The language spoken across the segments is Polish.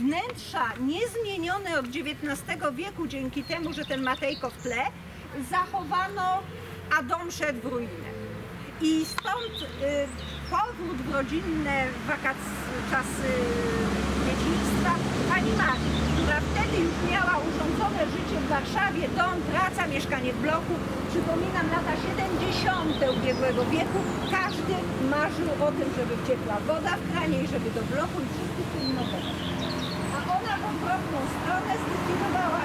wnętrza niezmienione od XIX wieku dzięki temu, że ten Matejko w tle, zachowano, a dom szedł w ruinę. I stąd y, powrót w rodzinne czasy dzieciństwa pani Marii, która wtedy już miała urządzone życie w Warszawie, dom, praca, mieszkanie w bloku. Przypominam lata 70. ubiegłego wieku. Każdy marzył o tym, żeby ciepła woda w kranie i żeby do bloku i wszyscy chcieli nowego. A ona w odwrotną stronę zlikwidowała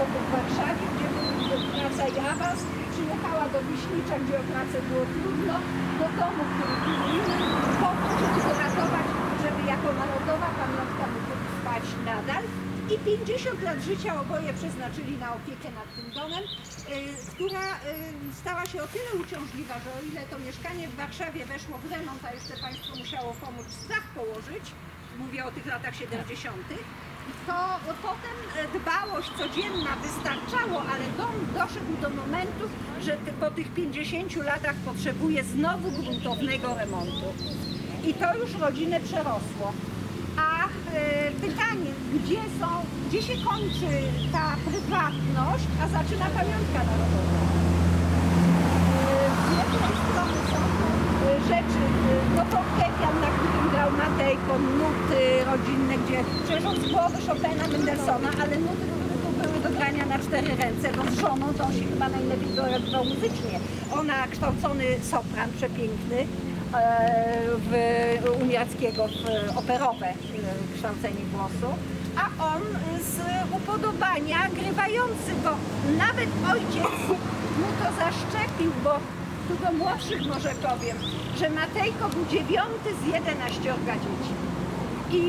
mieszkanie w w Warszawie, gdzie była praca i awans. Przyjechała do Wiśnicza, gdzie o pracę było trudno, do domu, który inny, po to, żeby go ratować, żeby jako narodowa pamiątka mógł trwać nadal. I 50 lat życia oboje przeznaczyli na opiekę nad tym domem, y, która y, stała się o tyle uciążliwa, że o ile to mieszkanie w Warszawie weszło w remont, a jeszcze państwo musiało pomóc dach położyć, mówię o tych latach 70., to potem e, dbałość codzienna wystarczało, ale dom doszedł do momentu, że po tych 50 latach potrzebuje znowu gruntownego remontu. I to już rodzinę przerosło. A e, pytanie, gdzie są, gdzie się kończy ta prywatność, a zaczyna pamiątka narodowa? Z jednej strony są to e, rzeczy, e, no fortepian, na którym grał Nuty rodzinne, gdzie przecież on z głowy Chopina, Mendelssohna, ale nuty to były do grania na cztery ręce, no z żoną to się chyba najlepiej doradował muzycznie. Ona kształcony sopran przepiękny, e, w, u Mirackiego w operowe e, kształcenie głosu, a on z upodobania grywający, bo nawet ojciec mu to zaszczepił, bo tu do młodszych może powiem, że Matejko był dziewiąty z jedenaściorga dzieci. I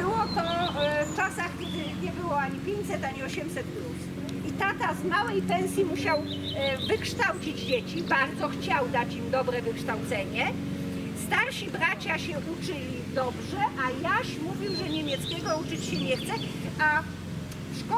było to e, w czasach, kiedy nie było ani 500, ani 800 plus. I tata z małej pensji musiał e, wykształcić dzieci, bardzo chciał dać im dobre wykształcenie. Starsi bracia się uczyli dobrze, a Jaś mówił, że niemieckiego uczyć się nie chce, a